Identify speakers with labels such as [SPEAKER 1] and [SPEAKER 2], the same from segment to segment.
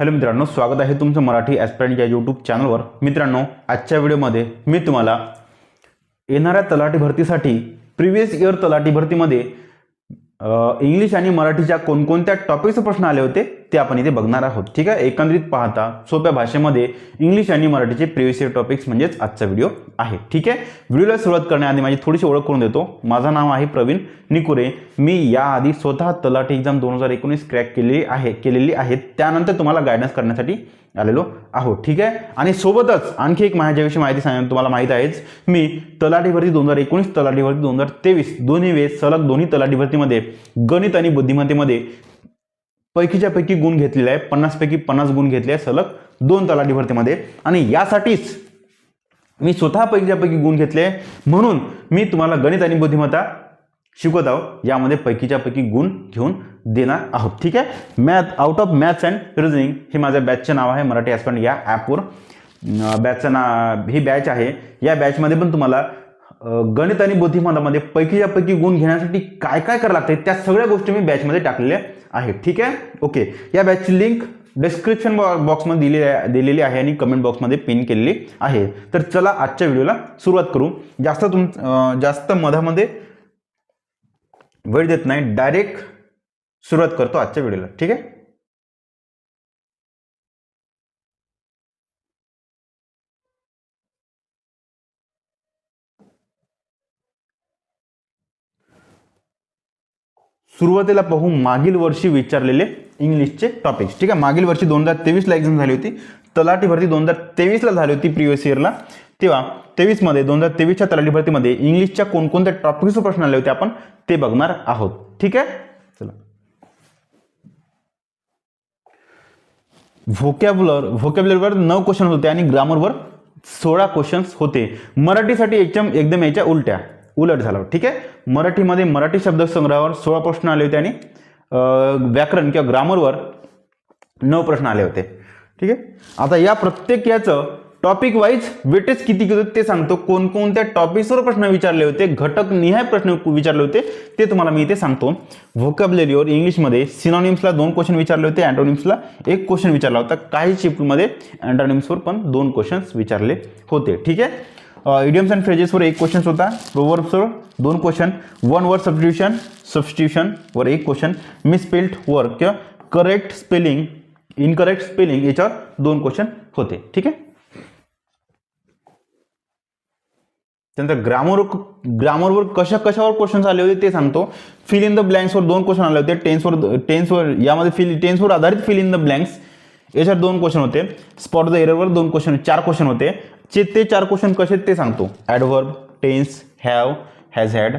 [SPEAKER 1] Hello मित्रांनो स्वागत आहे तुमचं मराठी ॲस्पिरंट या यूट्यूब चॅनलवर मित्रांनो आजच्या व्हिडिओमध्ये मी तुम्हाला येणाऱ्या तलाठी भरतीसाठी प्रिव्हियस इयर तलाठी भरतीमध्ये इंग्लिश आणि मराठीच्या कोणकोणत्या टॉपिकचे प्रश्न आले होते ते आपण इथे बघणार आहोत. ठीक आहे? एकंदरीत पाहता सोप्या भाषेमध्ये इंग्लिश आणि मराठीचे प्रिव्हियस टॉपिक्स म्हणजेच आजचा व्हिडिओ आहे. ठीक आहे? व्हिडिओला सुरुवात करण्याआधी माझी थोडीशी ओळख करून देतो. माझं नाव आहे प्रवीण निकुरे. मी याआधी स्वतः तलाठी एक्झाम दोन हजार एकोणीस क्रॅक केलेली आहे केलेली आहे. त्यानंतर तुम्हाला गायडन्स करण्यासाठी आलेलो आहोत. ठीक आहे? आणि सोबतच आणखी एक माझ्याविषयी माहिती सांगेन तुम्हाला माहीत आहेच मी तलाठीवरती दोन हजार एकोणीस तलाठीवरती दोन हजार तेवीस दोन्ही वेळेस सलग दोन्ही तलाठी भरतीमध्ये गणित आणि बुद्धिमत्तेमध्ये पैकीच्या पैकी गुण घेतलेले आहे पन्नासपैकी पन्नास गुण घेतले आहे सलग दोन तलाठी भरतीमध्ये. आणि यासाठीच मी स्वतः पैकीच्या पैकी गुण घेतले आहे. म्हणून मी तुम्हाला गणित आणि बुद्धिमत्ता शिकवत आहोत यामध्ये पैकीच्या पैकी गुण घेऊन देणार आहोत. ठीक आहे? Math out of maths and reasoning हे माझ्या बॅचचं नाव आहे. मराठी ॲस्पंड या ॲपवर बॅचचं ना ही बॅच आहे. या बॅचमध्ये पण तुम्हाला गणित आणि बुद्धिमत्तामध्ये पैकीच्या पैकी गुण घेण्यासाठी काय काय करावं लागते त्या सगळ्या गोष्टी मी बॅचमध्ये टाकलेल्या आहेत. ठीक आहे? ओके या बॅचची लिंक डिस्क्रिप्शन बॉक्समध्ये दिलेली आहे दिलेली आहे आणि कमेंट बॉक्समध्ये पिन केलेली आहे. तर चला आजच्या व्हिडिओला सुरुवात करू. जास्त तुम जास्त मधामध्ये वेळ देत नाही. डायरेक्ट सुरुवात करतो आजच्या व्हिडिओला. ठीक आहे? सुरुवातीला पाहू मागील वर्षी विचारलेले इंग्लिशचे टॉपिक्स ठीक आहे? मागील वर्षी दोन हजार तेवीसला एक्झाम झाली होती. तलाठी भरती दोन हजार तेवीसला झाली होती प्रिव्हियस इयरला तेव्हा तेवीसमध्ये दोन हजार तेवीसच्या तलाठी भरतीमध्ये इंग्लिशच्या कोणकोणत्या टॉपिक्सचे प्रश्न आले होते आपण ते बघणार आहोत. ठीक आहे? चला. व्होकॅब्युलर व्होकॅब्युलरवर नऊ क्वेश्चन होते आणि ग्रामरवर सोळा क्वेश्चन्स होते. मराठीसाठी एकदम एकदम याच्या उलट्या. उलट झालं. ठीक आहे? मराठीमध्ये मराठी शब्दसंग्रहावर सोळा प्रश्न आले होते आणि व्याकरण किंवा ग्रामरवर नऊ प्रश्न आले होते. ठीक आहे? आता या प्रत्येक याचं टॉपिक वाईज वेटेज किती किती ते सांगतो. कोणकोणत्या टॉपिक्सवर प्रश्न विचारले होते घटक निहाय प्रश्न विचारले होते ते तुम्हाला मी इथे सांगतो. व्होकॅबलरीवर इंग्लिशमध्ये सिनॉनिम्सला दोन क्वेश्चन विचारले होते अँटोनिम्सला एक क्वेश्चन विचारला होता. काही शिफ्टमध्ये अँटोनिम्सवर पण दोन क्वेश्चन्स विचारले होते. ठीक आहे? इडियम्स अँड फ्रेजेसवर एक क्वेश्चन होता प्रोवर्ब्सवर दोन क्वेश्चन वन वर्ड सबस्टिट्यूशन सबस्टिट्यूशनवर एक क्वेश्चन मिसपेल्ट वर किंवा करेक्ट स्पेलिंग इनकरेक्ट स्पेलिंग याच्यावर दोन क्वेश्चन होते। ठीक आहे त्यानंतर ग्रामर ग्रामरवर कशा कशावर क्वेश्चन्स आले होते सांगतो। फिल इन द ब्लँक्सवर दोन क्वेश्चन आले होते। टेन्सवर टेन्सवर यामध्ये फिल टेन्सवर आधारित फिल इन द ब्लँक्स याच्यावर दोन क्वेश्चन होते। स्पॉट द एररवर दोन क्वेश्चन चार क्वेश्चन होते। चे ते चार क्वेश्चन कसे ते सांगतो. Adverb tense have has had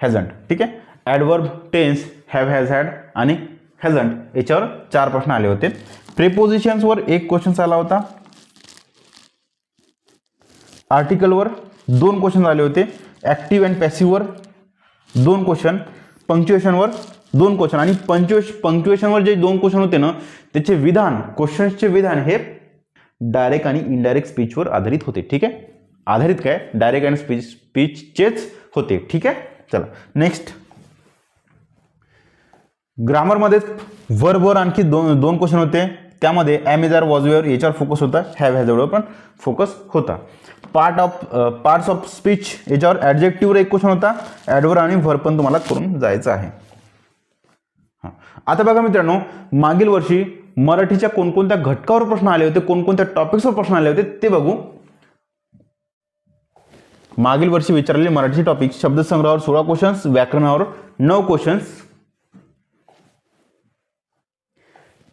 [SPEAKER 1] hasn't ठीक आहे? Adverb tense have has had आणि हॅझंट याच्यावर चार प्रश्न आले होते. प्रेपोजिशन्सवर एक क्वेश्चन आला होता. आर्टिकलवर दोन क्वेश्चन आले होते. ॲक्टिव्ह अँड पॅसिव्हवर दोन क्वेश्चन पंक्च्युएशनवर दोन क्वेश्चन आणि पंक्च्युएश पंक्च्युएशनवर जे दोन क्वेश्चन होते ना त्याचे विधान क्वेश्चन्सचे विधान हे डायरेक्ट आणि इनडायरेक्ट स्पीचवर आधारित होते ठीक आहे? आधारित काय? डायरेक्ट अँड स्पीच स्पीचचेच होते ठीक आहे? चला नेक्स्ट ग्रामरमध्ये वर्बवर आणखी दोन दोन क्वेश्चन होते. त्यामध्ये ॲमेजार वॉजवेअर याच्यावर फोकस होता. हॅव ह्याजवळ पण फोकस होता. Part of parts of speech याच्यावर ॲडजेक्टिव्हवर एक क्वेश्चन होता. ॲडवर आणि व्हर पण तुम्हाला करून जायचं आहे. आता बघा मित्रांनो मागील वर्षी मराठीच्या कोणकोणत्या घटकावर प्रश्न आले होते कोणकोणत्या टॉपिक्सवर प्रश्न आले होते ते बघू. मागील वर्षी विचारलेले मराठी टॉपिक शब्दसंग्रहावर सोळा क्वेश्चन्स व्याकरणावर नऊ क्वेश्चन्स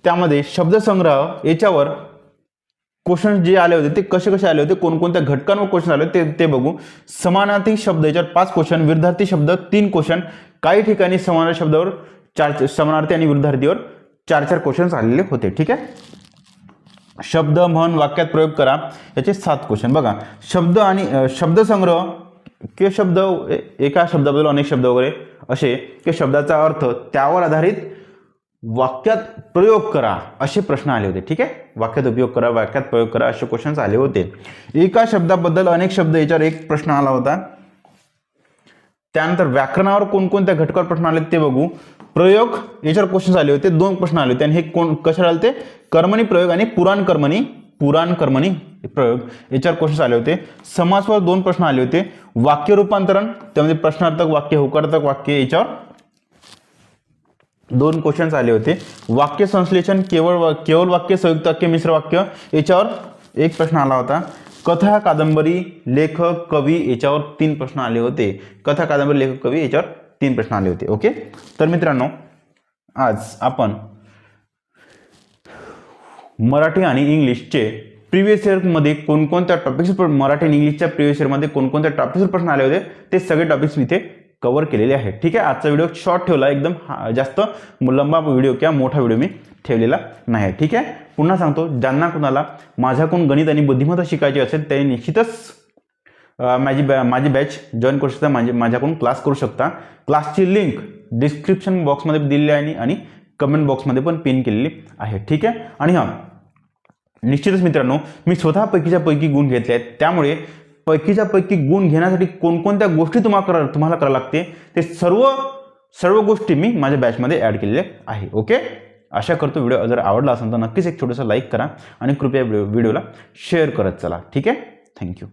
[SPEAKER 1] त्यामध्ये शब्दसंग्रह याच्यावर क्वेश्चन जे आले होते ते कसे कसे आले होते कोणकोणत्या घटकांवर क्वेश्चन आले होते ते ते बघू. समानार्थी शब्द याच्यावर पाच क्वेश्चन विरुद्धार्थी शब्द तीन क्वेश्चन काही ठिकाणी समानार्थी शब्दावर चार समानार्थी आणि विरुद्धार्थीवर चार चार क्वेश्चन्स आलेले होते ठीक आहे? शब्द म्हण वाक्यात प्रयोग करा. याचे सात क्वेश्चन बघा शब्द आणि शब्दसंग्रह किंवा शब्द ए- एका शब्दाबद्दल अनेक शब्द वगैरे असे किंवा शब्दाचा अर्थ त्यावर आधारित वाक्यात प्रयोग करा असे प्रश्न आले होते ठीक आहे? वाक्यात उपयोग करा वाक्यात प्रयोग करा असे क्वेश्चन्स आले होते. एका शब्दाबद्दल अनेक शब्द याच्यावर एक प्रश्न आला होता. त्यानंतर व्याकरणावर कोणकोणत्या घटकावर प्रश्न आले ते बघू. प्रयोग याच्यावर क्वेश्चन आले होते दोन प्रश्न आले होते. आणि हे कोण कशाला आले होते? कर्मणी प्रयोग आणि पुराण कर्मणी पुराण कर्मणी प्रयोग. याच्यावर क्वेश्चन आले होते. समासवर दोन प्रश्न आले होते. वाक्य रूपांतरण त्यामध्ये प्रश्नार्थक वाक्य होकार्थक वाक्य याच्यावर दोन क्वेश्चन्स आले होते. वाक्य संश्लेषण केवळ वा- केवळ वाक्य संयुक्त वाक्य मिश्र वाक्य याच्यावर एक प्रश्न आला होता. कथा कादंबरी लेखक कवी याच्यावर तीन प्रश्न आले होते. कथा कादंबरी लेखक कवी याच्यावर तीन प्रश्न आले होते ओके तर मित्रांनो आज आपण मराठी आणि इंग्लिशचे प्रिव्हियस इयरमध्ये कोणकोणत्या टॉपिक्स मराठी आणि इंग्लिशच्या प्रिव्हियस इयरमध्ये कोणकोणत्या टॉपिक्सवर प्रश्न आले होते ते सगळे टॉपिक्स इथे कव्हर केलेले आहेत ठीक आहे? आजचा व्हिडिओ शॉर्ट ठेवला एकदम जास्त लंबा व्हिडिओ किंवा मोठा व्हिडिओ मी ठेवलेला नाही आहे ठीक आहे? पुन्हा सांगतो ज्यांना कुणाला माझ्याकडून गणित आणि बुद्धिमत्ता शिकायची असेल त्यांनी निश्चितच माझी बॅ माझी बॅच जॉईन करू शकता माझे माझ्याकडून क्लास करू शकता. क्लासची लिंक डिस्क्रिप्शन बॉक्समध्ये दिलेली आहे आणि- कमेंट बॉक्समध्ये पण पिन केलेली आहे. ठीक आहे? आणि हां निश्चितच मित्रांनो मी स्वतः पैकीच्या पैकी गुण घेतले आहेत. त्यामुळे पैकीच्या पैकी गुण घेण्यासाठी कोणकोणत्या गोष्टी तुम्हाला करा तुम्हाला करावं लागते ते सर्व सर्व गोष्टी मी माझ्या बॅचमध्ये ॲड केलेल्या आहे. ओके आशा करतो व्हिडिओ जर आवडला असेल तर नक्कीच एक छोटंसं लाईक करा आणि कृपया व्हिडिओला शेअर करत चला. ठीक आहे? थँक्यू